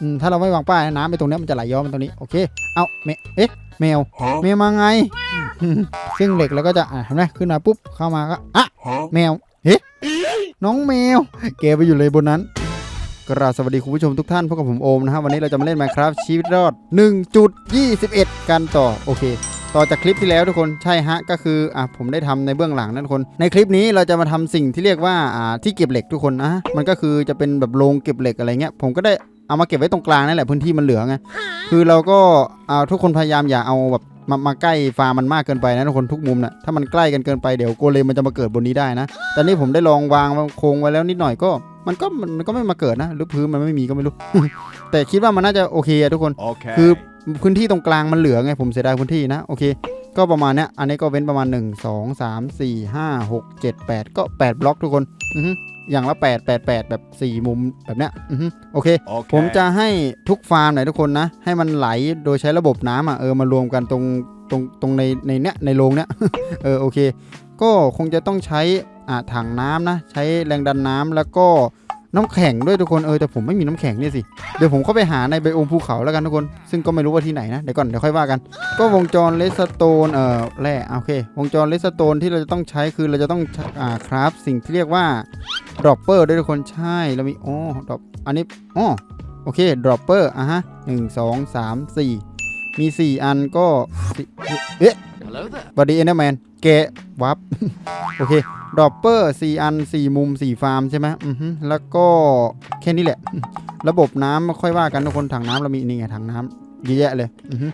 อืมถ้าเราไม่วางป้ายน้ำไปตรงเนี้ยมันจะไหลย้อนมาตรงนี้โอเค เอาเมเอ๊ะแมวแมวมาไง ซึ่งเหล็กเราก็จะอะเห็นไหมขึ้นมาปุ๊บเข้ามาก็อะแมวเฮ้น้องแมวแกไปอยู่เลยบนนั้นกราบสวัสดีคุณผู้ชมทุกท่านพบกับผมโอมนะครับวันนี้เราจะมาเล่น Minecraft ชีวิตรอด 1.21 กันต่อโอเค ต่อจากคลิปที่แล้วทุกคนใช่ฮะก็คืออะผมได้ทำในเบื้องหลังนะทุกคน ในคลิปนี้เราจะมาทำสิ่งที่เรียกว่าอ่าที่เก็บเหล็กทุกคนนะมันก็คือจะเป็นแบบโรงเก็บเหล็กอะไรเงี้ยผมก็ได้ เอามาเก็บไว้ตรงกลางนั่นแหละพื้นที่มันเหลือไงคือเราก็อ่าทุกคนพยายามอย่าเอาแบบมามาใกล้ฟาร์มมันมากเกินไปนะทุกคนทุกมุมนะ่ะถ้ามันใกล้กันเกินไปเดี๋ยวโกเลมมันจะมาเกิดบนนี้ได้นะตอนนี้ผมได้ลองวางโครงไว้แล้วนิดหน่อยก็มันก็มันมันก็ไม่มาเกิดนะหรือพื้นมันไม่มีก็ไม่รู้ แต่คิดว่ามันน่าจะโอเคอะทุกคน Okay. คือพื้นที่ตรงกลางมันเหลือไงผมเสียดายพื้นที่นะโอเค ก็ประมาณเนี้ยอันนี้ก็เว้นประมาณ 1 2 3 4 5 6 7 8 ก็ 8 บล็อกทุกคนอือฮึ อย่างละ 8 8 8 แบบ 4 มุมแบบเนี้ยอือฮึโอเค okay. ผมจะให้ทุกฟาร์มไหนอยทุกคนนะ ให้มันไหลโดยใช้ระบบน้ำอะเออมารวมกันตรงตรงตรงในในเนี้ยในโรงเนี้ย เออโอเค ก็คงจะต้องใช้อ่าถังน้ำนะ ใช้แรงดันน้ำแล้วก็ น้ำแข็งด้วยทุกคนเออแต่ผมไม่มีน้ำแข็งเนี่ยสิเดี๋ยวผมเข้าไปหาในไบโอมภูเขาแล้วกันทุกคน ซึ่งก็ไม่รู้ว่าที่ไหนนะเดี๋ยวก่อนเดี๋ยวค่อยว่ากัน ก็วงจรเลสโตนเอ่อแร่อะโอเค วงจรเลสโตนที่เราจะต้องใช้คือเราจะต้องอ่าคราฟสิ่งที่เรียกว่าดรอปเปอร์ด้วยทุกคนใช่เรามีอ๋อดรอปอันนี้อ๋อโอเคดรอปเปอร์อะฮะหนึ่งสองสามสี่มีสี่อันก็สี่เอ๊ะ Hello there. บอดี้เอนเดอร์แมนแกะวับโอเค ดรอปเปอร์สี่อันสี่มุมสี่ฟาร์มใช่ไหมอือฮึแล้วก็แค่นี้แหละ ระบบน้ำไม่ค่อยว่ากันทุกคนถังน้ำเรามีนี่ไงถังน้ำเยอะแยะเลยอือฮึ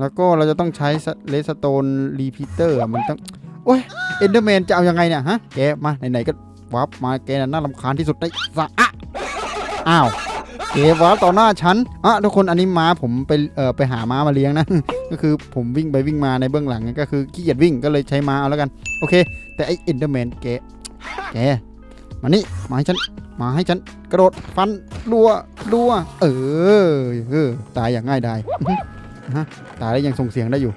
แล้วก็เราจะต้องใช้เลสโตนรีพีเตอร์มันต้อง โอ้ยเอนเดอร์แมนจะเอายังไงเนี่ยฮะแกมาไหนๆก็วับมาแกน่ารำคาญที่สุดได้สะอะอ้าวแกวับต่อหน้าฉันอะทุกคนอันนี้ม้าผมไปเอ่อไปหาม้ามาเลี้ยงนะ ก็คือผมวิ่งไปวิ่งมาในเบื้องหลังก็คือขี้เกียจวิ่งก็เลยใช้ม้าเอาแล้วกัน โอเค แต่ไอเอนเดอร์แมนแกแกมานี่มาให้ฉันมาให้ฉันกระโดดฟันรัวรัวเออเออตายอย่างง่ายดายฮะตายแล้วยังส่งเสียงได้อยู่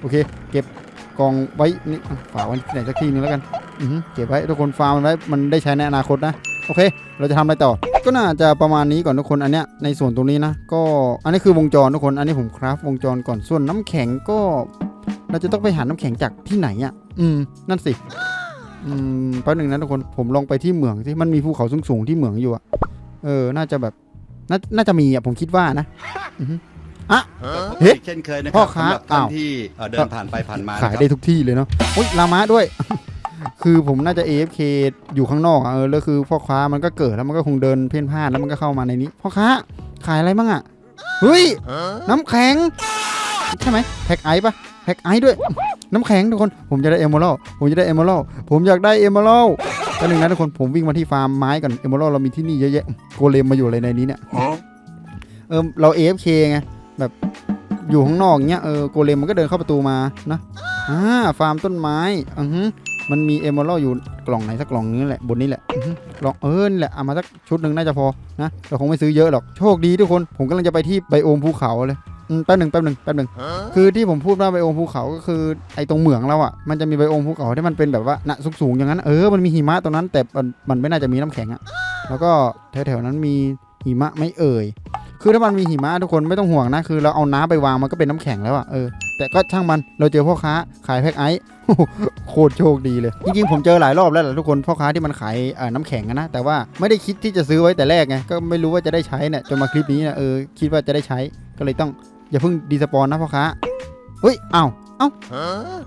โอเค เก็บกองไว้นี่ฝากไว้ที่ไหนสักที่นึงแล้วกันเก็บไว้ทุกคนฟาร์มมันไว้มันได้ใช้ในอนาคตนะโอเค เราจะทำอะไรต่อ ก็น่าจะประมาณนี้ก่อนทุกคนอันเนี้ยในส่วนตรงนี้นะ ก็อันนี้คือวงจรทุกคนอันนี้ผมคราฟวงจรก่อนส่วนน้ำแข็งก็ เราจะต้องไปหาน้ำแข็งจากที่ไหนอะ อืม นั่นสิ อืมแป๊บหนึ่งนะทุกคน ผมลองไปที่เหมืองที่มันมีภูเขาสูงๆที่เหมืองอยู่อะเออ น่าจะแบบ น่า น่าจะมีอะผมคิดว่านะอือฮึ Huh? เฮ้เช่นเคยนะคพ่รัอบค้าสำหรับท่านอ้าวที่เอ่อเดินผ่านไปผ่านมาขายนะครับ ได้ทุกที่เลยเนาะอุ้ยลามะด้วย คือผมน่าจะ AFK อยู่ข้างนอกอะเออแล้วคือพ่อค้ามันก็เกิดแล้วมันก็คงเดินเพ่นพ่านแล้วมันก็เข้ามาในนี้ พ่อค้า ขายอะไรบ้างอะเฮ้ย น้ำแข็ง ใช่ไหมแพ็กไอซ์ปะ แพ็กไอซ์ด้วย น้ำแข็งทุกคน ผมจะได้เอมเมอรัลผมจะได้เอมเมอรัลผมอยากได้เอมเมอรัลก็หนึ่งนะทุกคน ผมวิ่งมาที่ฟาร์มไม้ก่อน เอมเมอรัลเรามีที่นี่เยอะแยะ โกเลมมาอยู่อะไรในนี้เนี่ย Huh? เออเรา AFK ไง แบบอยู่ข้างนอกเงี้ย เออ โกเลมมันก็เดินเข้าประตูมานะอ่าฟาร์มต้นไม้ อือฮึ มันมีเอม a ร d อยู่กล่องไหนสักกล่องนึงแหละบนนี้แหละกล่องเออนี่แหละเอามาสักชุดหนึ่งน่าจะพอนะเราคงไม่ซื้อเยอะหรอกโชคดีทุกคนผมกำลังจะไปที่ไบโอมภูเขาเลยแป๊บหนึ่งแป๊บหนึ่งแป๊บหนึ่ง Huh? คือที่ผมพูดว่าไบโอมภูเขาก็คือไอ้ตรงเหมืองเราอะมันจะมีไบโอมภูเขาที่มันเป็นแบบว่าหนะสูงๆอย่างนั้นเออมันมีหิมะตรงนั้นแต่มันไม่น่าจะมีน้ำแข็งอะแล้วก็แถวๆนั้นมีหิมะไม่เอ่ยคือถ้ามันมีหิมะทุกคนไม่ต้องห่วงนะคือเราเอาน้ำไปวางมันก็เป็นน้ำแข็งแล้วอะเออแต่ก็ช่างมันเราเจอพ่อค้าขายแพ็คไอซ์ คตรโชคดีเลย จริงๆ ผมเจอหลายรอบแล้วแหละทุกคนพ่อค้าที่มันขายน้ำแข็งนะ แต่ว่าไม่ได้คิดที่จะซื้อไว้แต่แรกไง ก็ไม่รู้ว่าจะได้ใช้เนี่ยจนมาคลิปนี้นะเออคิดว่าจะได้ใช้ก็เลยต้องอย่าเพิ่งดีสปอนนะพ่อค้าเฮ้ยอ้าว Huh?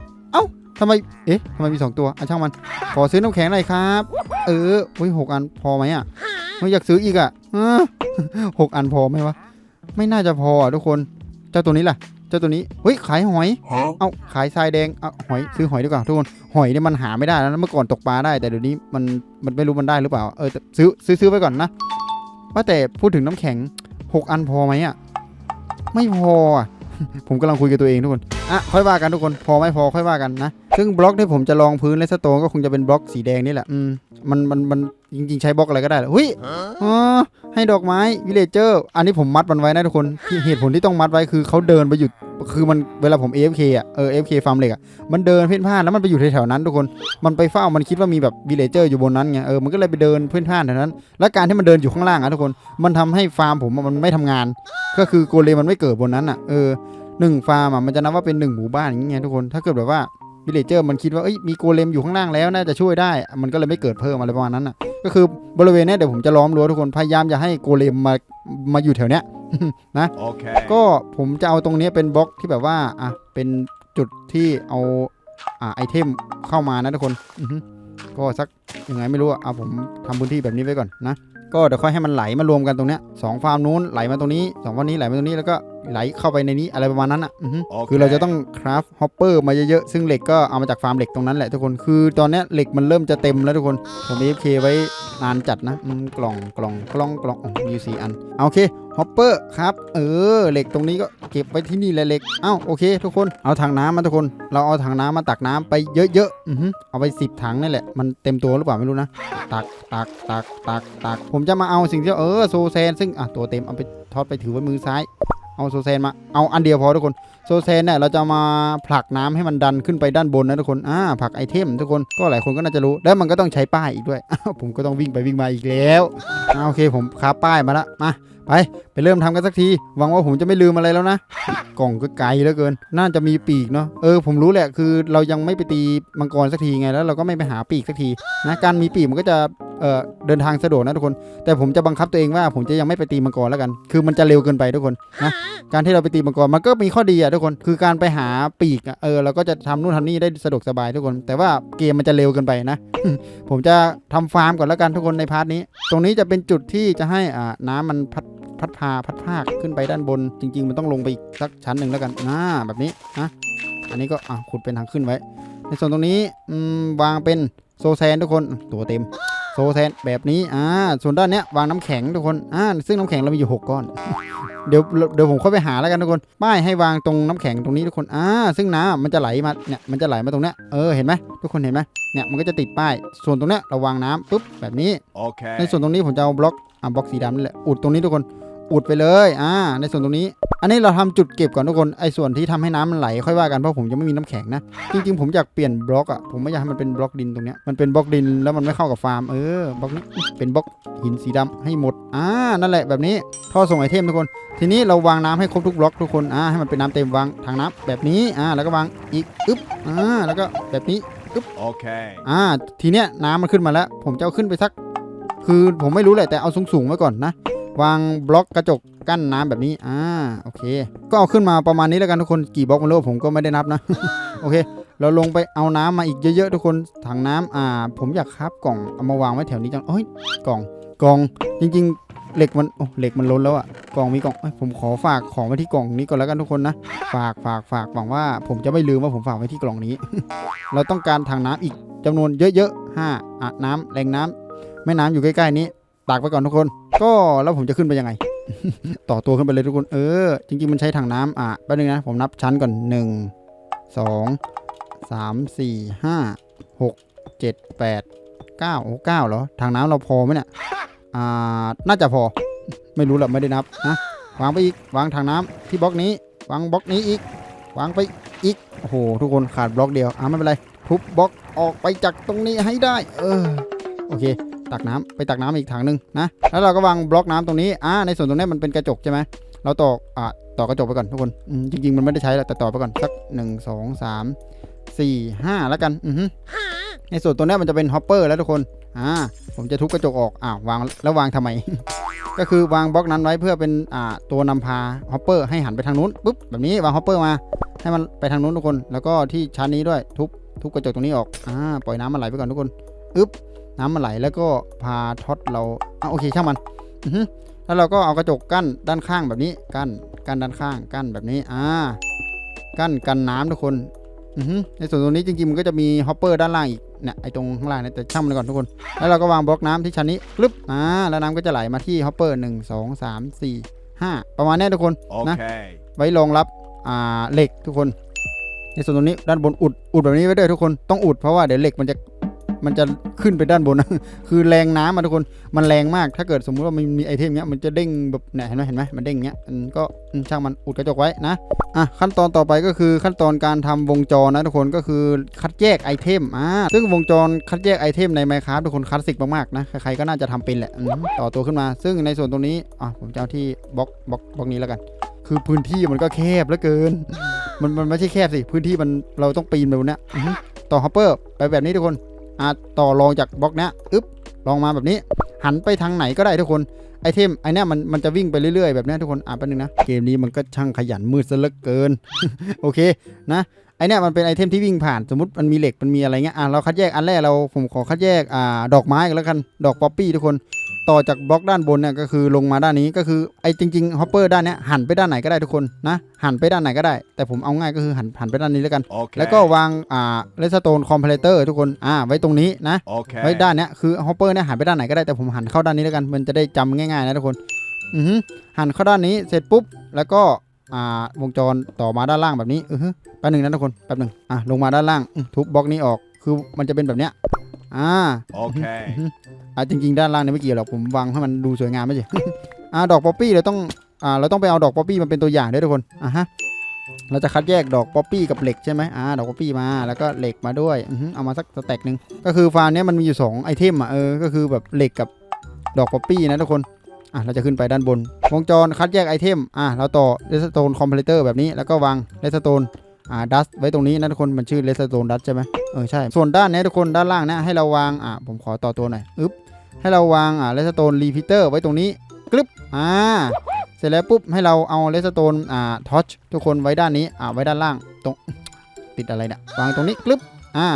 ทำไมเอ๊ะทำไมมีสองตัวอะช่างมัน ขอซื้อน้ำแข็งหน่อยครับ เออเฮ้ยหกอันพอไหมอะไม่อยากซื้ออีกอะหกอันพอไหมวะไม่น่าจะพออะทุกคน เจ้าตัวนี้ล่ะ เจ้าตัวนี้เฮ้ยขายหอย Huh? เอาขายทรายแดงเอาหอยซื้อหอยดีกว่าทุกคนหอยเนี่ยมันหาไม่ได้แล้วนะเมื่อก่อนตกปลาได้ แต่เดี๋ยวนี้มันมันไม่รู้มันได้หรือเปล่าเออแต่ซื้อซื้อซื้อไว้ก่อนนะว่าแต่พูดถึงน้ำแข็งหกอันพอไหมอะไม่พออะผมกำลังคุยกับตัวเองทุกคนอะค่อยว่ากันทุกคนพอไม่พอค่อยว่ากันนะซึ่งบล็อกที่ผมจะลองพื้นเลสโตนก็คงจะเป็นบล็อกสีแดงนี่แหละอืมมันมันมันจริงๆใช้บล็อกอะไรก็ได้แหละหุ้ย Huh? อ๋อ ให้ดอกไม้วิเลเจอร์อันนี้ผมมัดมันไว้นะทุกคนที่เหตุผลที่ต้องมัดไว้คือเขาเดินไปหยุดคือมันเวลาผม AFK อะเออ AFK ฟาร์มเหล็กอะมันเดินเพ่นพ่านแล้วมันไปอยู่แถวๆนั้นทุกคนมันไปเฝ้ามันคิดว่ามีแบบวิเลเจอร์อยู่บนนั้นไงเออมันก็เลยไปเดินเพ่นพ่านแถวนั้น แล้วการที่มันเดินอยู่ข้างล่างอะทุกคนมันทำให้ฟาร์มผมมันไม่ทำงาน ก็คือโกเลมันไม่เกิดบนนั้นอะเออหนึ่งฟาร์มอะมันจะนับว่าเป็นหนึ่งหมู่บ้านอย่างเงี้ยทุกคนถ้าเกิดแบบว่า วิเลเจอร์มันคิดว่าเอ้ยมีโกเลมอยู่ข้างล่างแล้วน่าจะช่วยได้ มันก็เลยไม่เกิดเพิ่มอะไรประมาณนั้นอะ ก็คือบริเวณเนี้ยเดี๋ยวผมจะล้อมรั้วทุกคนพยายามอย่าให้โกเลมมามาอยู่แถวเนี้ย Okay. ก็ผมจะเอาตรงเนี้ยเป็นบล็อกที่แบบว่าอะเป็นจุดที่เอาอ่าไอเทมเข้ามานะทุกคนอือฮึก็สักยังไงไม่รู้อะเอาผมทำพื้นที่แบบนี้ไว้ก่อนนะก็เดี๋ยวค่อยให้มันไหลมารวมกันตรงเนี้ยสองฟาร์มนู้นไหลมาตรงนี้สองฟาร์มนี้ไหลมาตรงนี้แล้วก็ไหลเข้าไปในนี้อะไรประมาณนั้นอะอือฮึโอเค คือเราจะต้องคราฟฮอปเปอร์มาเยอะๆ ซึ่งเหล็กก็เอามาจากฟาร์มเหล็กตรงนั้นแหละทุกคน คือตอนเนี้ยเหล็กมันเริ่มจะเต็มแล้วทุกคน ผม AFK ไว้นานจัดนะอืมกล่องกล่องกล่องกล่องอ๋อมีอยู่สี่อันเอาโอเคฮอปเปอร์ครับ เออเหล็กตรงนี้ก็เก็บไว้ที่นี่แหละเหล็กเอ้าโอเค ทุกคนเอาถังน้ำมาทุกคน เราเอาถังน้ำมาตักน้ำไปเยอะๆอือฮึเอาไปสิบถังนี่แหละมันเต็มตัวหรือเปล่าไม่รู้นะ ตักตักตักตักตักผมจะมาเอาสิ่งที่เออโซแซนซึ่งอะตัวเต็มเอาไปทอดไปถือไว้มือซ้าย เอาโซแซนมา เอาอันเดียวพอทุกคน โซเซนเนี่ยเราจะมาผลักน้ำให้มันดันขึ้นไปด้านบนนะทุกคน อ่าผลักไอเทมทุกคน ก็หลายคนก็น่าจะรู้ แล้วมันก็ต้องใช้ป้ายอีกด้วย ผมก็ต้องวิ่งไปวิ่งมาอีกแล้วอ่าโอเคผมคาป้ายมาละ มาไปไปเริ่มทำกันสักที หวังว่าผมจะไม่ลืมอะไรแล้วนะ กล่องก็ไกลเหลือเกิน น่าจะมีปีกเนาะ เออผมรู้แหละคือเรายังไม่ไปตีมังกรสักทีไงแล้ว เราก็ไม่ไปหาปีกสักทีนะ การมีปีกมันก็จะ เอ่อเดินทางสะดวกนะทุกคน แต่ผมจะบังคับตัวเองว่าผมจะยังไม่ไปตีมังกรแล้วกัน คือมันจะเร็วเกินไปทุกคนนะการที่เราไปตีมังกรมันก็มีข้อดีอะทุกคน คือการไปหาปีกอะเออเราก็จะทำนู่นทำนี่ได้สะดวกสบายทุกคน แต่ว่าเกมมันจะเร็วเกินไปนะ ผมจะทำฟาร์มก่อนแล้วกันทุกคนในพาร์ทนี้ ตรงนี้จะเป็นจุดที่จะให้อ่าน้ำมันพัดพัดพาพัดภาคขึ้นไปด้านบน จริง ๆ มันต้องลงไปอีกสักชั้นหนึ่งแล้วกันอ่าแบบนี้นะอันนี้ก็อะขุดเป็นทางขึ้นไว้ ในส่วนตรงนี้อืมวางเป็นโซแซนทุกคนตัวเต็ม โซแซนแบบนี้อ่าส่วนด้านเนี้ยวางน้ำแข็งทุกคนอ่าซึ่งน้ำแข็งเรามีอยู่ 6 ก้อน เดี๋ยวเดี๋ยวผมเข้าไปหาแล้วกันทุกคน ป้ายให้วางตรงน้ำแข็งตรงนี้ทุกคนอ่าซึ่งน้ำมันจะไหลมาเนี่ยมันจะไหลมาตรงเนี้ยเออเห็นไหมทุกคนเห็นไหมเนี่ยมันก็จะติดป้าย ส่วนตรงเนี้ยเราวางน้ำปุ๊บแบบนี้ Okay. ในส่วนตรงนี้ผมจะเอาบล็อกอ่าบล็อกสีดำนี่แหละอุดตรงนี้ทุกคน อุดไปเลยอ่าในส่วนตรงนี้ อันนี้เราทำจุดเก็บก่อนทุกคนไอ้ส่วนที่ทำให้น้ำมันไหลค่อยว่ากันเพราะผมจะไม่มีน้ำแข็งนะจริงๆผมอยากเปลี่ยนบล็อกอะผมไม่อยากให้มันเป็นบล็อกดินตรงเนี้ยมันเป็นบล็อกดินแล้วมันไม่เข้ากับฟาร์มเออบล็อกนี้เป็นบล็อกหินสีดำให้หมดอ่านั่นแหละแบบนี้ท่อส่งไอเทมทุกคน ทีนี้เราวางน้ำให้ครบทุกบล็อกทุกคนอ่าให้มันเป็นน้ำเต็มวางทางน้ำแบบนี้อ่าแล้วก็วางอีกอึ๊บอ่าแล้วก็แบบนี้ Okay. อ่า ทีเนี้ยน้ำมันขึ้นมาแล้ว ผมจะเอาขึ้นไปสัก คือผมไม่รู้แหละแต่เอาสูงๆไว้ก่อนนะ วางบล็อกกระจกกั้นน้ำแบบนี้ อ่า โอเค ก็เอาขึ้นมาประมาณนี้แล้วกันทุกคน กี่บล็อกมันรู้ผมก็ไม่ได้นับนะ โอเค เราลงไปเอาน้ำมาอีกเยอะๆทุกคน ถังน้ำอ่า ผมอยากคราบกล่อง เอามาวางไว้แถวนี้จังเอ้ย กล่อง กล่อง จริง ๆ เหล็กมัน โอ้ เหล็กมันล้นแล้วอะกล่องมีกล่องเอ้ย ผมขอฝากของไว้ที่กล่องนี้ก่อนแล้วกันทุกคนนะ ฝาก ฝาก ฝาก หวังว่าผมจะไม่ลืมว่าผมฝากไว้ที่กล่องนี้ เราต้องการถังน้ำอีกจำนวนเยอะๆห้าอะน้ำแหล่งน้ำแม่น้ำอยู่ใกล้ๆนี้ ตากไปก่อนทุกคน ก็แล้วผมจะขึ้นไปยังไง ต่อตัวขึ้นไปเลยทุกคน เออ จริงๆมันใช้ถังน้ำอะแป๊บนึงนะ ผมนับชั้นก่อนหนึ่งสองสามสี่ห้าหกเจ็ดแปดเก้าโอ้เก้าเหรอถังน้ำเราพอไหมเนี่ยอ่าน่าจะพอ ไม่รู้แหละไม่ได้นับนะวางไปอีกวางถังน้ำที่บล็อกนี้ วางบล็อกนี้อีก วางไปอีกโอ้โหทุกคนขาดบล็อกเดียวอะไม่เป็นไรทุบบล็อกออกไปจากตรงนี้ให้ได้ เออโอเค ตักน้ำไปตักน้ำอีกถังหนึ่งนะแล้วเราก็วางบล็อกน้ำตรงนี้อ่าในส่วนตรงนี้มันเป็นกระจกใช่ไหมเราต่ออ่าต่อกระจกไปก่อนทุกคนจริง ๆ มันไม่ได้ใช้หรอกแต่ต่อไปก่อนสักหนึ่งสองสามสี่ห้าแล้วกันอือฮึในส่วนตัวนี้มันจะเป็นฮอปเปอร์แล้วทุกคนอ่าผมจะทุบกระจกออกอ้าววางแล้ววางทำไม ก็คือวางบล็อกนั้นไว้เพื่อเป็นอ่าตัวนำพาฮอปเปอร์ให้หันไปทางนู้นปุ๊บแบบนี้วางฮอปเปอร์มา ให้มันไปทางนู้นทุกคน แล้วก็ที่ชั้นนี้ด้วยทุบทุบกระจกตรงนี้ออกอ่าปล่อยน้ำมันไหลไปก่อนทุกคนอึ๊บ น้ำมันไหลแล้วก็พาท็อตเราอะโอเคช่างมันอือฮึแล้วเราก็เอากระจกกั้นด้านข้างแบบนี้กั้นกั้นด้านข้างกั้นแบบนี้อ่ากั้นกันน้ำทุกคนอือฮึในส่วนตรงนี้จริงๆมันก็จะมีฮอปเปอร์ด้านล่างอีกเนี่ยไอตรงข้างล่างเนี่ยแต่ช่างมันก่อนทุกคน แล้วเราก็วางบล็อกน้ำที่ชั้นนี้ปึ๊บอ่าแล้วน้ำก็จะไหลมาที่ฮอปเปอร์หนึ่งสองสามสี่ห้าประมาณเนี้ยทุกคน Okay. ไว้รองรับอ่าเหล็กทุกคน ในส่วนตรงนี้ด้านบนอุดอุดแบบนี้ไว้ด้วยทุกคนต้องอุดเพราะว่าเดี๋ยวเหล็กมันจะ มันจะขึ้นไปด้านบนนะคือแรงน้ำมาทุกคน มันแรงมาก ถ้าเกิดสมมุติว่ามันมีไอเทมเนี้ย มันจะเด้งแบบเนี่ยเห็นไหมเห็นไหมมันเด้งเงี้ยอืมก็ช่างมันอุดกระจกไว้นะ อะขั้นตอนต่อไปก็คือขั้นตอนการทำวงจรนะทุกคนก็คือคัดแยกไอเทม อ่า ซึ่งวงจรคัดแยกไอเทมใน Minecraft ทุกคนคลาสสิกมากๆนะ ใครๆก็น่าจะทำเป็นแหละ ต่อตัวขึ้นมา ซึ่งในส่วนตรงนี้ อะผมจะเอาที่บล็อกบล็อกบล็อกนี้แล้วกัน คือพื้นที่มันก็แคบเหลือเกิน มันมันไม่ใช่แคบสิ พื้นที่มันเราต้องปีนไปบนเนี้ยต่อฮอปเปอร์ไปแบบนี้ทุกคน อะต่อรองจากบล็อกเนี้ยอึ๊บลองมาแบบนี้ หันไปทางไหนก็ได้ทุกคนไอเทมไอเนี้ยมันมันจะวิ่งไปเรื่อยๆ แบบนี้ทุกคนอะแป๊บนึงนะเกมนี้มันก็ช่างขยันมืดซะเหลือเกิน โอเคนะไอเนี้ยมันเป็นไอเทมที่วิ่งผ่านสมมติมันมีเหล็กมันมีอะไรเงี้ยอะเราคัดแยกอันแรกเราผมขอคัดแยกอ่าดอกไม้กันแล้วกันดอกป๊อปปี้ทุกคน ต่อจากบล็อกด้านบนเนี่ยก็คือลงมาด้านนี้ก็คือไอ้จริงๆฮอปเปอร์ด้านเนี้ยหันไปด้านไหนก็ได้ทุกคนนะหันไปด้านไหนก็ได้ แต่ผมเอาง่ายก็คือหันหันไปด้านนี้แล้วกัน Okay. แล้วก็วางอ่าเลสโตนคอมเพลเตอร์ทุกคนอ่าไว้ตรงนี้นะ Okay. ไว้ด้านเนี้ยคือฮอปเปอร์เนี่ยหันไปด้านไหนก็ได้แต่ผมหันเข้าด้านนี้แล้วกันมันจะได้จำง่ายๆนะทุกคนอือฮึหันเข้าด้านนี้เสร็จปุ๊บแล้วก็อ่าวงจรต่อมาด้านล่างแบบนี้อือฮึแป๊บหนึ่งนะทุกคนแป๊บหนึ่งอะลงมาด้านล่างอืมทุบบล็อกนี้ออกคือมันจะเป็นแบบเนี้ย อ่า Okay. อ่าจริง ๆ ด้านล่างเนี่ยไม่เกี่ยวหรอกผมวางให้มันดูสวยงามไม่ใช่อ่าดอกป๊อปปี้เราต้องอ่าเราต้องไปเอาดอกป๊อปปี้มาเป็นตัวอย่างด้วยทุกคนอะฮะเราจะคัดแยกดอกป๊อปปี้กับเหล็กใช่ไหมอ่าดอกป๊อปปี้มาแล้วก็เหล็กมาด้วยอือฮึเอามาสักสเต็กหนึ่งก็คือฟาร์มเนี้ยมันมีอยู่สองไอเทมอะเออก็คือแบบเหล็กกับดอกป๊อปปี้นะทุกคนอะเราจะขึ้นไปด้านบนวงจรคัดแยกไอเทมอะเราต่อเลสโตนคอมเพลเตอร์แบบนี้แล้วก็วางเลสโตน อ่าดัสไว้ตรงนี้นะทุกคนมันชื่อเลสโตนดัสใช่ไหมเออใช่ส่วนด้านเนี้ยทุกคนด้านล่างเนะให้เราวางอะผมขอต่อตัวหน่อยอึ๊บให้เราวางอ่าเลสโตนรีพิเตอร์ไว้ตรงนี้กรึบอ่าเสร็จแล้วปุ๊บให้เราเอาเลสโตนอ่าทอชทุกคนไว้ด้านนี้อ่าไว้ด้านล่างตรงติดอะไรเนี่ยวางตรงนี้กรึบอ่า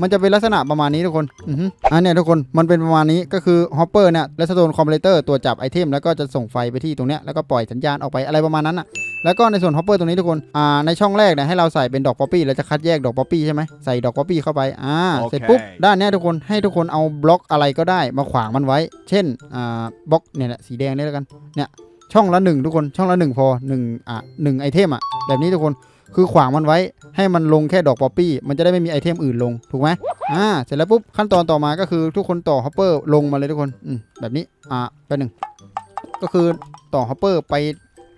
มันจะเป็นลักษณะประมาณนี้ทุกคนอือฮึอ่าเนี่ยทุกคนมันเป็นประมาณนี้ก็คือฮอปเปอร์เนี่ยเลสโตนคอมเพลเตอร์ตัวจับไอเทมแล้วก็จะส่งไฟไปที่ตรงเนี้ยแล้วก็ปล่อยสัญญาณออกไปอะไรประมาณนั้นอะแล้วก็ในส่วนฮอปเปอร์ตรงนี้ทุกคนอ่าในช่องแรกเนี่ยให้เราใส่เป็นดอกป๊อปปี้เราจะคัดแยกดอกป๊อปปี้ใช่ไหมใส่ดอกป๊อปปี้เข้าไปอ่าเสร็จปุ๊บด้านเนี้ยทุกคนให้ทุกคนเอาบล็อกอะไรก็ได้มาขวางมันไว้ เช่นอ่าบล็อกเนี่ยแหละสีแดงนี่แล้วกันเนี่ยช่องละหนึ่งทุกคนช่องละหนึ่งพอหนึ่งอะหนึ่งไอเทมอะแบบนี้ทุกคน คือขวางมันไว้ให้มันลงแค่ดอกป๊อปปี้ มันจะได้ไม่มีไอเทมอื่นลงถูกไหมอ่าเสร็จแล้วปุ๊บขั้นตอนต่อมาก็คือทุกคนต่อฮอปเปอร์ลงมาเลยทุกคนอืมแบบนี้อ่าไปหนึ่งก็คือต่อฮอปเปอร์ไป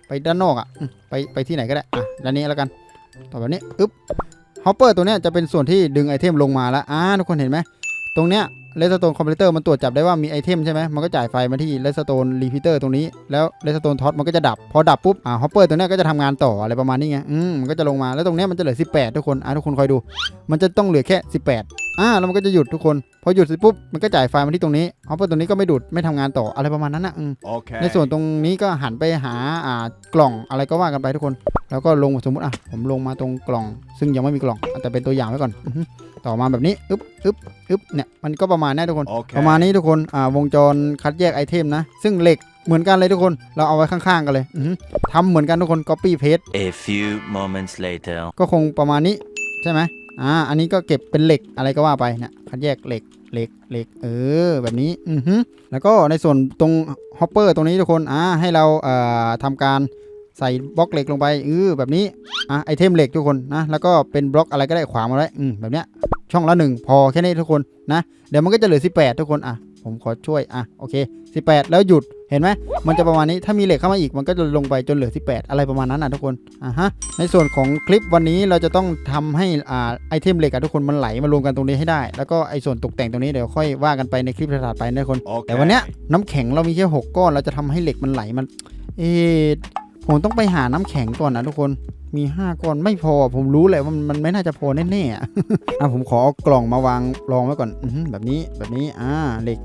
ไปด้านนอกอะไปไปที่ไหนก็ได้อะด้านนี้แล้วกัน ต่อแบบนี้อึ๊บฮอปเปอร์ตัวเนี้ยจะเป็นส่วนที่ดึงไอเทมลงมาแล้วอ่าทุกคนเห็นไหม ตรงเนี้ยเลสโตนคอมพิวเตอร์มันตรวจจับได้ว่ามีไอเทมใช่ไหมมันก็จ่ายไฟมาที่เลสโตนรีพิเตอร์ตรงนี้ แล้วเลสโตนท็อตมันก็จะดับ พอดับปุ๊บ อ่าฮอปเปอร์ตัวเนี้ยก็จะทำงานต่ออะไรประมาณนี้ไง อืม มันก็จะลงมา แล้วตรงเนี้ยมันจะเหลือ 18 ทุกคน อ่าทุกคนคอยดู มันจะต้องเหลือแค่ 18 อ่า แล้วมันก็จะหยุดทุกคน พอหยุดเสร็จปุ๊บ มันก็จ่ายไฟมาที่ตรงนี้ ฮอปเปอร์ตัวนี้ก็ไม่ดูด ไม่ทำงานต่อ อะไรประมาณนั้นนะอืม Okay. ในส่วนตรงนี้ก็หันไปหา อ่า กล่อง อะไรก็ว่ากันไปทุกคน แล้วก็ลงสมมติอะ ผมลงมาตรงกล่อง ซึ่งยังไม่มีกล่อง แต่เป็นตัวอย่างไว้ก่อนอื้อหือ ต่อมาแบบนี้อึ๊บอึ๊บอึ๊บเนี่ยมันก็ประมาณนี้ทุกคน Okay. ประมาณนี้ทุกคนอ่าวงจรคัดแยกไอเทมนะ ซึ่งเหล็กเหมือนกันเลยทุกคนเราเอาไว้ข้างๆกันเลยอื้อหือทำเหมือนกันทุกคน copy paste A few moments later. ก็คงประมาณนี้ใช่ไหมอ่าอันนี้ก็เก็บเป็นเหล็กอะไรก็ว่าไปเนี่ยคัดแยกเหล็กเหล็กเหล็กเออแบบนี้อือฮึแล้วก็ในส่วนตรงฮอปเปอร์ตรงนี้ทุกคนอ่าให้เราเอ่อทำการ ใส่บล็อกเหล็กลงไปเออแบบนี้อะไอเทมเหล็กทุกคนนะแล้วก็เป็นบล็อกอะไรก็ได้ขวางมาไว้อืมแบบเนี้ยช่องละหนึ่งพอแค่นี้ทุกคนนะ เดี๋ยวมันก็จะเหลือ 18 ทุกคนอะผมขอช่วยอะโอเค 18 แล้วหยุดเห็นไหมมันจะประมาณนี้ถ้ามีเหล็กเข้ามาอีกมันก็จะลงไปจนเหลือ 18 อะไรประมาณนั้นนะทุกคนอะฮะในส่วนของคลิปวันนี้เราจะต้องทำให้อ่าไอเทมเหล็กอะทุกคนมันไหลมารวมกันตรงนี้ให้ได้ แล้วก็ไอส่วนตกแต่งตรงนี้เดี๋ยวค่อยว่ากันไปในคลิปถัดไปนะทุกคน Okay. แต่วันเนี้ยน้ำแข็งเรามีแค่หกก้อนเราจะทำให้เหล็กมันไหลมันเอ ผมต้องไปหาน้ำแข็งก่อนนะทุกคนมี5ก้อนไม่พอผมรู้เลยว่ามันไม่น่าจะพอแน่ๆอะผมขอเอากล่องมาวางรองไว้ก่อนอแบบนี้แบบนี้อ่าเหล็ก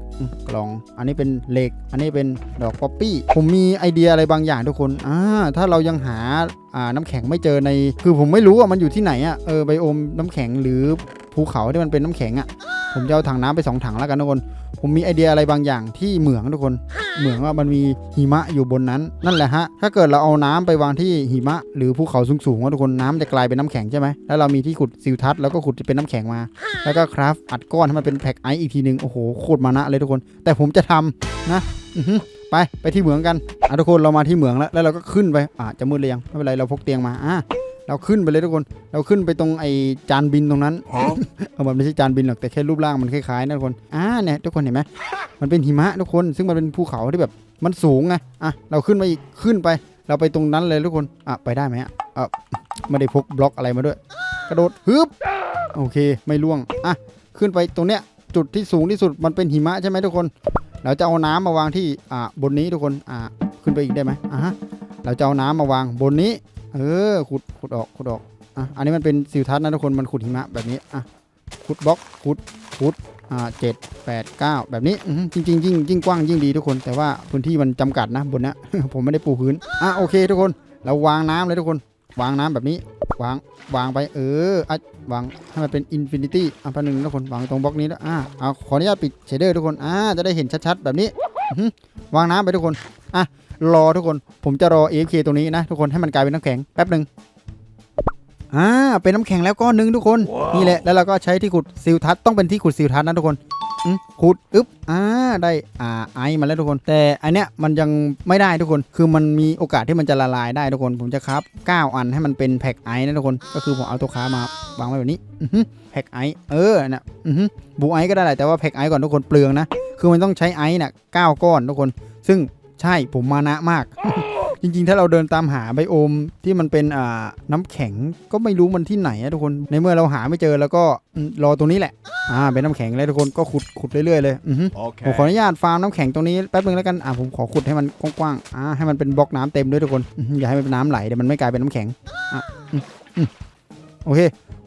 กล่อง อันนี้เป็นเหล็ก อันนี้เป็นดอกป๊อปปี้ ผมมีไอเดียอะไรบางอย่างทุกคนอ่าถ้าเรายังหา อ่าน้ำแข็งไม่เจอใน คือผมไม่รู้ว่ามันอยู่ที่ไหนอะเออไบโอมน้ำแข็งหรือภูเขาที่มันเป็นน้ำแข็งอะผมจะเอาถังน้ำไปสองถังแล้วกันทุกคน ผมมีไอเดียอะไรบางอย่างที่เหมืองทุกคน เหมืองว่ามันมีหิมะอยู่บนนั้น นั่นแหละฮะ ถ้าเกิดเราเอาน้ำไปวางที่หิมะ หรือภูเขาสูงๆว่าทุกคนน้ำจะกลายเป็นน้ำแข็งใช่ไหมแล้วเรามีที่ขุดซิลทัศแล้วก็ขุดจะเป็นน้ำแข็งมา แล้วก็คราฟอัดก้อนให้มันเป็นแพ็กไอซ์อีกทีหนึ่งโอ้โหโคตรมานะเลยทุกคน แต่ผมจะทำนะอือหือ ไปไปที่เหมืองกันอะทุกคนเรามาที่เหมืองแล้วแล้วเราก็ขึ้นไปอะจะมืดเลยยังไม่เป็นไรเราพกเตียงมาอะเราขึ้นไปเลยทุกคน เราขึ้นไปตรงไอจานบินตรงนั้นเออมันไม่ใช่จานบินหรอกแต่แค่รูปร่างมันคล้ายๆนะทุกคน อ่าเนี่ยทุกคนเห็นไหมมันเป็นหิมะทุกคน ซึ่งมันเป็นภูเขาที่แบบมันสูงไง อะเราขึ้นไปอีกขึ้นไป เราไปตรงนั้นเลยทุกคน อะไปได้ไหมอะอะไม่ได้พกบล็อกอะไรมาด้วย กระโดดฮึบ โอเคไม่ล่วง อะขึ้นไปตรงเนี้ยจุดที่สูงที่สุดมันเป็นหิมะใช่ไหมทุกคน เราจะเอาน้ำมาวางที่อ่าบนนี้ทุกคนอ่าขึ้นไปอีกได้ไหมอะฮะเราจะเอาน้ำมาวางบนนี้ เออขุดขุดออกขุดออกอะอันนี้มันเป็นสิวทัศน์นะทุกคนมันขุดหิมะแบบนี้อะขุดบล็อกขุดขุดอ่าเจ็ดแปดเก้าแบบนี้จริงๆยิ่งยิ่งกว้างยิ่งดีทุกคน แต่ว่าพื้นที่มันจำกัดนะบนนี้ผมไม่ได้ปูพื้นอะโอเคทุกคน เราวางน้ำเลยทุกคน วางน้ำแบบนี้ วางวางไปเอออะวางให้มันเป็นอินฟินิตี้อะพันหนึ่งทุกคนวางตรงบล็อกนี้แล้วอะเอาขออนุญาตปิดเชเดอร์ทุกคนอ่าจะได้เห็นชัดๆ แบบนี้อื้อหือวางน้ำไปทุกคนอะรอทุกคนผมจะรอ AFK ตรงนี้นะทุกคนให้มันกลายเป็นน้ำแข็งแป๊บหนึ่งอ่าเป็นน้ำแข็งแล้วก้อนหนึ่งทุกคน นี่แหละแล้วเราก็ใช้ที่ขุดซิลทัศน์ต้องเป็นที่ขุดซิลทัศน์นะทุกคนอืม ขุดอึ๊บอ่าได้อ่าไอซ์มาแล้วทุกคน แต่อันเนี้ยมันยังไม่ได้ทุกคน คือมันมีโอกาสที่มันจะละลายได้ทุกคน ผมจะครับ9อันให้มันเป็นแพ็กไอซ์นะทุกคน ก็คือผมเอาตัวค้ามาวางไว้แบบนี้อืแพ็กไอซ์เออน่ะอืบูไอซ์ก็ได้แหละแต่ว่าแพ็กไอซ์ก่อนทุกคนเปลืองนะ คือมันต้องใช้ไอซ์น่ะเก้าก้อนทุกคน ซึ่งใช่ผมมานะมาก จริงๆ ถ้าเราเดินตามหาไบโอมที่มันเป็นอ่าน้ำแข็งก็ไม่รู้มันที่ไหนอะทุกคน ในเมื่อเราหาไม่เจอแล้วก็อืมรอตรงนี้แหละ อ่า เป็นน้ำแข็งเลยทุกคนก็ขุดขุดเรื่อยๆเลยอือฮึ ผมขออ Okay. นุญาตฟาร์มน้ำแข็งตรงนี้แป๊บนึงแล้วกัน อ่าผมขอขุดให้มันกว้างๆ อ่าให้มันเป็นบล็อกน้ำเต็มด้วยทุกคนอื้อหืออย่าให้มันเป็นน้ำไหลเดี๋ยวมันไม่กลายเป็นน้ำแข็ง อะอืมอืมโอเค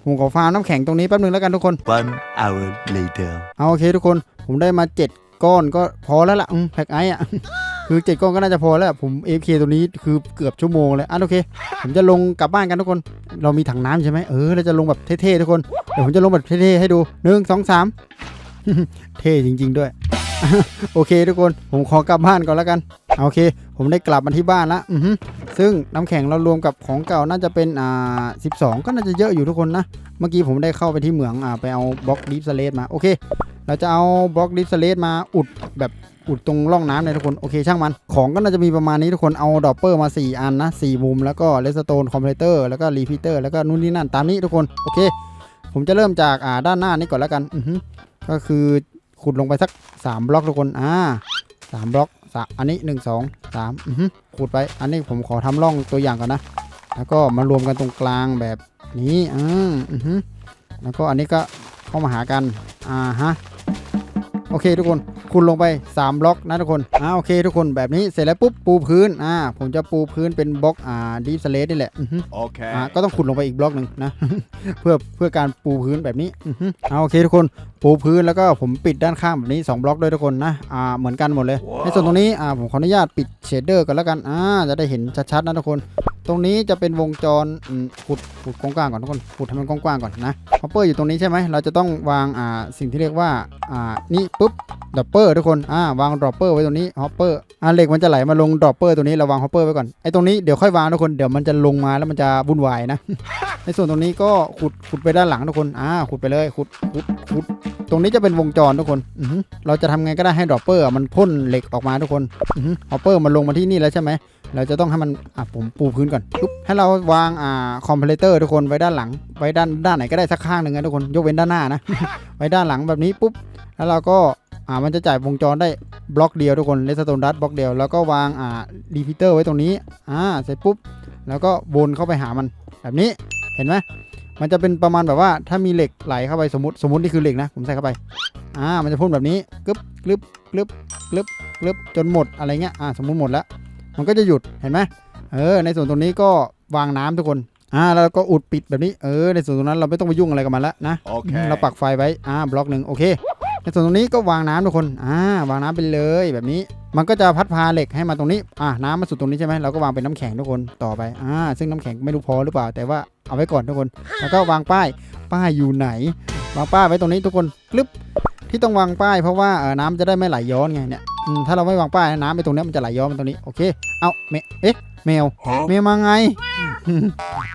ผมขอฟาร์มน้ำแข็งตรงนี้แป๊บนึงแล้วกันทุกคน One hour later. เอาโอเคทุกคน ผมได้มา 7 ก้อนก็พอแล้วล่ะแพ็กไอ้อะคือเจ็ดก้อนก็น่าจะพอแล้ว ผมเอฟเคตัวนี้คือเกือบชั่วโมงเลยอะโอเค ผมจะลงกลับบ้านกันทุกคน เรามีถังน้ำใช่ไหมเออเราจะลงแบบเท่ๆทุกคน เดี๋ยวผมจะลงแบบเท่ๆให้ดูหนึ่งสองสาม เท่จริง ๆ ด้วย โอเคทุกคนผมขอกลับบ้านก่อนแล้วกันโอเค ผมได้กลับมาที่บ้านละอือซึ่งน้ำแข็งเรารวมกับของเก่าน่าจะเป็นอ่า12ก็น่าจะเยอะอยู่ทุกคนนะ เมื่อกี้ผมได้เข้าไปที่เหมืองอ่าไปเอาบล็อกดิฟสเลตมาโอเค เราจะเอาบล็อกดิฟสเลตมาอุดแบบอุดตรงร่องน้ำเลยทุกคนโอเคช่างมัน ของก็น่าจะมีประมาณนี้ทุกคนเอาดอปเปอร์มา 4 อันนะ4มุมแล้วก็เลสโตนคอมเพลเตอร์แล้วก็รีพิเตอร์แล้วก็นู่นนี่นั่นตามนี้ทุกคนโอเค ผมจะเริ่มจากอ่าด้านหน้านี้ก่อนแล้วกันอือ ก็คือขุดลงไปสัก3บล็อกทุกคน อ่าสามบล็อกสามอันนี้1 2 3อือฮึขุดไป อันนี้ผมขอทำร่องตัวอย่างก่อนนะ แล้วก็มารวมกันตรงกลางแบบนี้ อืมอือฮึแล้วก็อันนี้ก็เข้ามาหากัน อ่าฮะ โอเคทุกคนคุณลงไป 3 บล็อกนะทุกคนอ่าโอเคทุกคนแบบนี้เสร็จแล้วปุ๊บปูพื้นอ่าผมจะปูพื้นเป็นบล็อกอ่าดีฟสเลตนี่แหละอือฮึ Okay. อ่าก็ต้องขุดลงไปอีกบล็อกหนึ่งนะ เพื่อเพื่อการปูพื้นแบบนี้อือฮึเอาโอเคทุกคนปูพื้นแล้วก็ผมปิดด้านข้างแบบนี้ 2 บล็อกด้วยทุกคนนะอ่าเหมือนกันหมดเลย ในส่วนตรงนี้อ่าผมขออนุญาตปิดเชดเดอร์กันแล้วกันอ่าจะได้เห็นชัดๆนะทุกคน ตรงนี้จะเป็นวงจรขุดขุดกว้างๆก่อนทุกคนขุดให้มันกว้างๆก่อนนะฮอปเปอร์อยู่ตรงนี้ใช่ไหมเราจะต้องวางอ่าสิ่งที่เรียกว่าอ่านี่ปุ๊บดรอปเปอร์ทุกคนอ่าวางดรอปเปอร์ไว้ตรงนี้ฮอปเปอร์อ่าเหล็กมันจะไหลมาลงดรอปเปอร์ตัวนี้เราวางฮอปเปอร์ไว้ก่อนไอ้ตรงนี้เดี๋ยวค่อยวางทุกคนเดี๋ยวมันจะลงมาแล้วมันจะวุ่นวายนะ ในส่วนตรงนี้ก็ขุดขุดไปด้านหลังทุกคนอ่าขุดไปเลยขุดขุดขุดตรงนี้จะเป็นวงจรทุกคนอือฮึเราจะทำไงก็ได้ให้ดรอปเปอร์มันพ่นเหล็กออกมาทุกคนอือฮึฮอปเปอร์มันลงมาที่นี่แล้วใช่ไหม เราจะต้องให้มันอะผมปูพื้นก่อนปุ๊บให้เราวางอ่าคอมเพลเตอร์ทุกคนไว้ด้านหลัง ไว้ด้านด้านไหนก็ได้สักข้างหนึ่งนะทุกคนยกเว้นด้านหน้านะ ไว้ด้านหลังแบบนี้ปุ๊บแล้วเราก็อ่ามันจะจ่ายวงจรได้บล็อกเดียวทุกคนเลสโตนดัตบล็อกเดียวแล้วก็วางอ่ารีพิเตอร์ไว้ตรงนี้อ่าเสร็จปุ๊บแล้วก็วนเข้าไปหามันแบบนี้เห็นไหมมันจะเป็นประมาณแบบว่าถ้ามีเหล็กไหลเข้าไปสมมติสมมตินี่คือเหล็กนะผมใส่เข้าไปอ่ามันจะพ่นแบบนี้กึบกลึบกลึบกลึบกลึบจนหมดอะไรเงี้ยอ่าสมมุติหมดแล้ว มันก็จะหยุดเห็นไหมเออ ในส่วนตรงนี้ก็วางน้ำทุกคน อ่า แล้วก็อุดปิดแบบนี้ เออ ในส่วนตรงนั้นเราไม่ต้องไปยุ่งอะไรกับมันแล้วนะ โอเค เราปักไฟไว้ อ่า บล็อกหนึ่งโอเค ในส่วนตรงนี้ก็วางน้ำทุกคน อ่า วางน้ำไปเลยแบบนี้ มันก็จะพัดพาเหล็กให้มาตรงนี้ อ่า น้ำมาสุดตรงนี้ใช่ไหมเราก็วางเป็นน้ำแข็งทุกคน ต่อไป อ่า ซึ่งน้ำแข็งไม่รู้พอหรือเปล่า แต่ว่าเอาไว้ก่อนทุกคน แล้วก็วางป้าย ป้ายอยู่ไหน วางป้ายไว้ตรงนี้ทุกคนกลึบ ที่ต้องวางป้ายเพราะว่าน้ำจะได้ไม่ไหลย้อนไงเนี่ยถ้าเราไม่วางป้ายน้ำไปตรงนี้มันจะไหลย้อนมาตรงนี้โอเค เอาเมเอ๊ะแมวแมวมาไง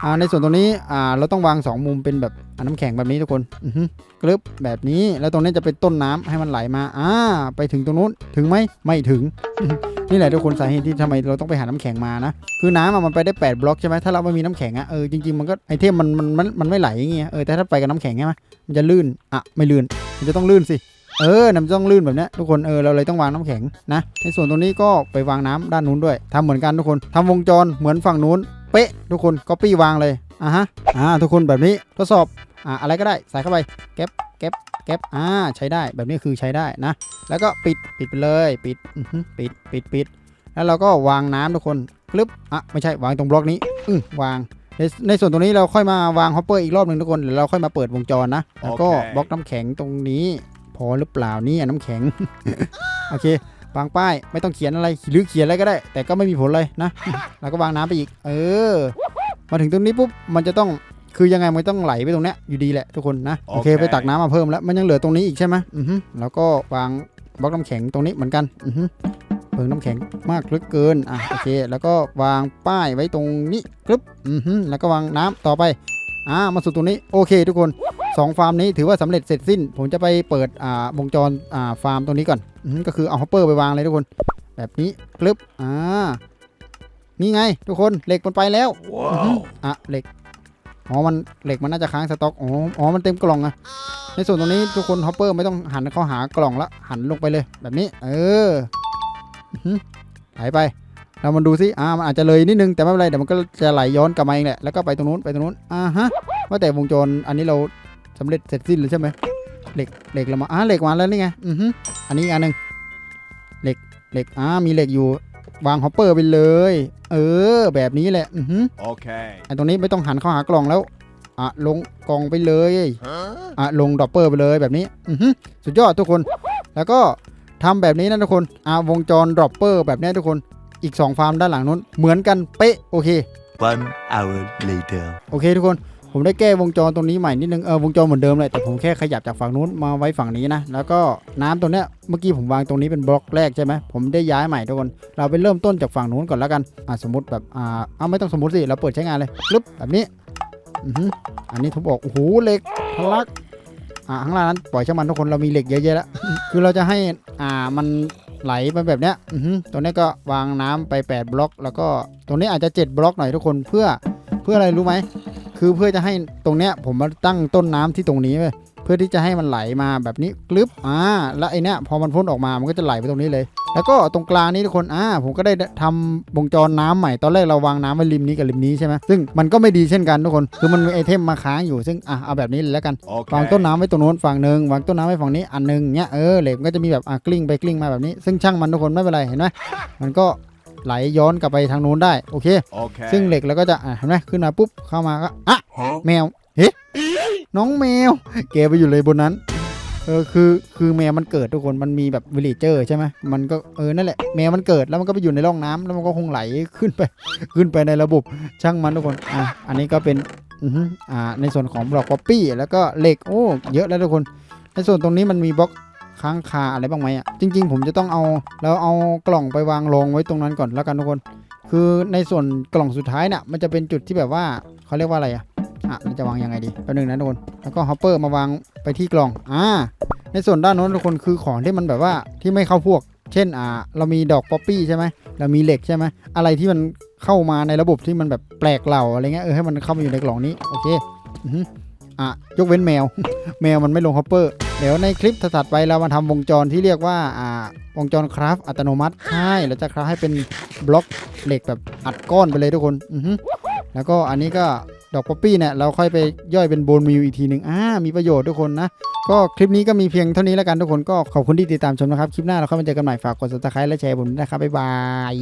อ่าในส่วนตรงนี้อ่าเราต้องวางสองมุมเป็นแบบอ่าน้ำแข็งแบบนี้ทุกคนอือฮึกลึบแบบนี้แล้วตรงนี้จะเป็นต้นน้ำให้มันไหลมาอ่าไปถึงตรงนู้นถึงไหมไม่ถึง นี่แหละทุกคนสาเหตุที่ทำไมเราต้องไปหาน้ำแข็งมานะ คือน้ำอะมันไปได้ 8 บล็อกใช่ไหมถ้าเราไม่มีน้ำแข็งอะเออจริงๆมันก็ไอเทมมันมันมันมันไม่ไหลอย่างเงี้ยเออแต่ถ้าไปกับน้ำแข็งใช่ไหมมันจะลื่นอะไม่ลื่นมันจะต้องลื่นสิ เออมันจะต้องลื่นแบบเนี้ยทุกคนเออเราเลยต้องวางน้ำแข็งนะ ในส่วนตรงนี้ก็ไปวางน้ำด้านนู้นด้วยทำเหมือนกันทุกคนทำวงจรเหมือนฝั่งนู้นเป๊ะ ทุกคนก๊อปปี้วางเลยอะฮะอ่าทุกคนแบบนี้ทดสอบอ่าอะไรก็ได้ใส่เข้าไปเก็บเก็บเก็บอ่าใช้ได้แบบนี้คือใช้ได้นะ แล้วก็ปิดปิดไปเลยปิดอือหือปิดปิดปิดแล้วเราก็วางน้ำทุกคนกลึบอะไม่ใช่วางตรงบล็อกนี้อือวางในในส่วนตรงนี้เราค่อยมาวางฮอปเปอร์อีกรอบหนึ่งทุกคนเดี๋ยวเราค่อยมาเปิดวงจรนะ แล้วก็โอเคบล็อกน้ำแข็งตรงนี้ พอหรือเปล่าเนี่ยน้ำแข็ง โอเควางป้ายไม่ต้องเขียนอะไรหรือเขียนอะไรก็ได้ แต่ก็ไม่มีผลเลยนะแล้วก็วางน้ำไปอีก เออ มาถึงตรงนี้ปุ๊บมันจะต้องคือยังไงมันต้องไหลไปตรงเนี้ยอยู่ดีแหละทุกคนนะโอเคโอเคไปตักน้ำมาเพิ่มแล้วมันยังเหลือตรงนี้อีกใช่ไหมอือฮึแล้วก็วางบล็อกน้ำแข็งตรงนี้เหมือนกันอือฮึเพิงน้ำแข็งมากเหลือเกินอะโอเค แล้วก็วางป้ายไว้ตรงนี้กรึบอือฮึแล้วก็วางน้ำต่อไปอ่ามาสู่ตรงนี้โอเค ทุกคน สองฟาร์มนี้ถือว่าสำเร็จเสร็จสิ้น ผมจะไปเปิดอ่าวงจรอ่าฟาร์มตรงนี้ก่อนอือฮึก็คือเอาฮอปเปอร์ไปวางเลยทุกคน แบบนี้กรึบอ่านี่ไง ทุกคนเหล็กมันไปแล้วอือฮึอะเหล็กอ๋อมันเหล็กมันน่าจะค้างสต็อกอ๋ออ๋อมันเต็มกล่องอะในส่วนตรงนี้ทุกคนฮอปเปอร์ไม่ต้องหันเข้าหากล่องละหันลงไปเลย แบบนี้ เอออื้อหือไหลไปเรามาดูซิอ่ามันอาจจะเลยนิดนึงแต่ไม่เป็นไรเดี๋ยวมันก็จะไหลย้อนกลับมาเองแหละแล้วก็ไปตรงนู้นไปตรงนู้นอ่าฮะว่าแต่วงจรอันนี้เรา สำเร็จเสร็จสิ้นเลยใช่ไหมเหล็กเหล็กเรามาอ่าเหล็กมาแล้วนี่ไงอือฮึอันนี้อีกอันหนึ่งเหล็กเหล็กอ่ามีเหล็กอยู่วางฮอปเปอร์ไปเลย เออ แบบนี้แหละอือฮึ Okay. ไอ้ตรงนี้ไม่ต้องหันเข้าหากล่องแล้วอะลงกล่องไปเลยอะลงดอปเปอร์ไปเลยแบบนี้อือฮึสุดยอดทุกคน แล้วก็ทำแบบนี้นะทุกคนอะวงจรดรอปเปอร์แบบนี้ทุกคนอีก 2 ฟาร์มด้านหลังนู้นเหมือนกันเป๊ะโอเค One hour later. โอเคทุกคน ผมได้แก้วงจรตรงนี้ใหม่นิดนึงเออวงจรเหมือนเดิมเลยแต่ผมแค่ขยับจากฝั่งนู้นมาไว้ฝั่งนี้นะแล้วก็น้ำตรงเนี้ยเมื่อกี้ผมวางตรงนี้เป็นบล็อกแรกใช่ไหมผมได้ย้ายใหม่ทุกคนเราไปเริ่มต้นจากฝั่งนู้นก่อนแล้วกันอะสมมติแบบอ่าเอาไม่ต้องสมมติสิเราเปิดใช้งานเลยปึ๊บแบบนี้อืออันนี้ทุบออกโอ้โหเหล็กทะลักอ่าข้างล่างนั้นปล่อยช่างมันทุกคนเรามีเหล็กเยอะแยะแล้วคือเราจะให้อ่ามันไหลไปแบบเนี้ยอือฮึตรงนี้ก็วางน้ำไป 8 บล็อก แล้วก็ตรงนี้อาจจะ 7 บล็อกหน่อยทุกคนเพื่อเพื่ออะไรรู้ไหม คือเพื่อจะให้ตรงเนี้ยผมมาตั้งต้นน้ำที่ตรงนี้เว้ยเพื่อที่จะให้มันไหลมาแบบนี้กลึบอ่าแล้วไอเนี้ยพอมันพ่นออกมามันก็จะไหลไปตรงนี้เลย แล้วก็ตรงกลางนี้ทุกคนอ่าผมก็ได้ทำวงจรน้ำใหม่ตอนแรกเราวางน้ำไว้ริมนี้กับริมนี้ใช่ไหมซึ่งมันก็ไม่ดีเช่นกันทุกคนคือมันมีไอเทมมาค้างอยู่ซึ่งอะเอาแบบนี้เลยแล้วกันวางต้น Okay. น้ำไว้ตรงนู้นฝั่งหนึ่งวางต้นน้ำไว้ฝั่งนี้อันหนึงเนี้ยเออเหล็กมันก็จะมีแบบอะกลิ้งไปกลิ้งมาแบบนี้ ซึ่งช่างมันทุกคนไม่เป็นไรเห็นไหมมันก็ ไหลย้อนกลับไปทางนู้นได้โอเค Okay. ซึ่งเหล็กเราก็จะอะเห็นไหมขึ้นมาปุ๊บเข้ามาก็อะแมวเฮ้น้องแมวแกไปอยู่เลยบนนั้นเออคือคือแมวมันเกิดทุกคนมันมีแบบวิลเลเจอร์ใช่ไหมมันก็เออนั่นแหละแมวมันเกิดแล้วมันก็ไปอยู่ในร่องน้ำแล้วมันก็คงไหลขึ้นไปขึ้นไปในระบบช่างมันทุกคนอะอันนี้ก็เป็นอือฮึอ่าในส่วนของบล็อกก๊อปปี้แล้วก็เหล็กโอ้เยอะแล้วทุกคน ในส่วนตรงนี้มันมีบล็อก ค้างคาอะไรบ้างไหมอะจริง ๆ ผมจะต้องเอาแล้วเอากล่องไปวางรองไว้ตรงนั้นก่อนแล้วกันทุกคน คือในส่วนกล่องสุดท้ายเนี่ยมันจะเป็นจุดที่แบบว่าเขาเรียกว่าอะไรอะอะเราจะวางยังไงดีแป๊บนึงนะทุกคนแล้วก็ฮอปเปอร์มาวางไปที่กล่องอ่าในส่วนด้านโน้นทุกคนคือของที่มันแบบว่าที่ไม่เข้าพวก เช่นอ่าเรามีดอกป๊อปปี้ใช่ไหมเรามีเหล็กใช่ไหมอะไรที่มันเข้ามาในระบบที่มันแบบแปลกเหล่าอะไรเงี้ยเออให้มันเข้ามาอยู่ในกล่องนี้โอเค อะ ยกเว้นแมว แมวมันไม่ลงฮอปเปอร์ เดี๋ยวในคลิปถัดไปเรามาทำวงจรที่เรียกว่า อ่า วงจรคราฟอัตโนมัติ ใช่ เราจะคราฟให้เป็นบล็อกเหล็กแบบอัดก้อนไปเลยทุกคน อือฮึแล้วก็อันนี้ก็ดอกป๊อปปี้เนี่ยเราค่อยไปย่อยเป็นโบนมิลอีกทีหนึ่งอ่า มีประโยชน์ทุกคนนะ ก็คลิปนี้ก็มีเพียงเท่านี้แล้วกันทุกคน ก็ขอบคุณที่ติดตามชมนะครับ คลิปหน้าเราค่อยมาเจอกันใหม่ ฝากกด subscribe และแชร์ผมด้วยนะครับ บ๊ายบาย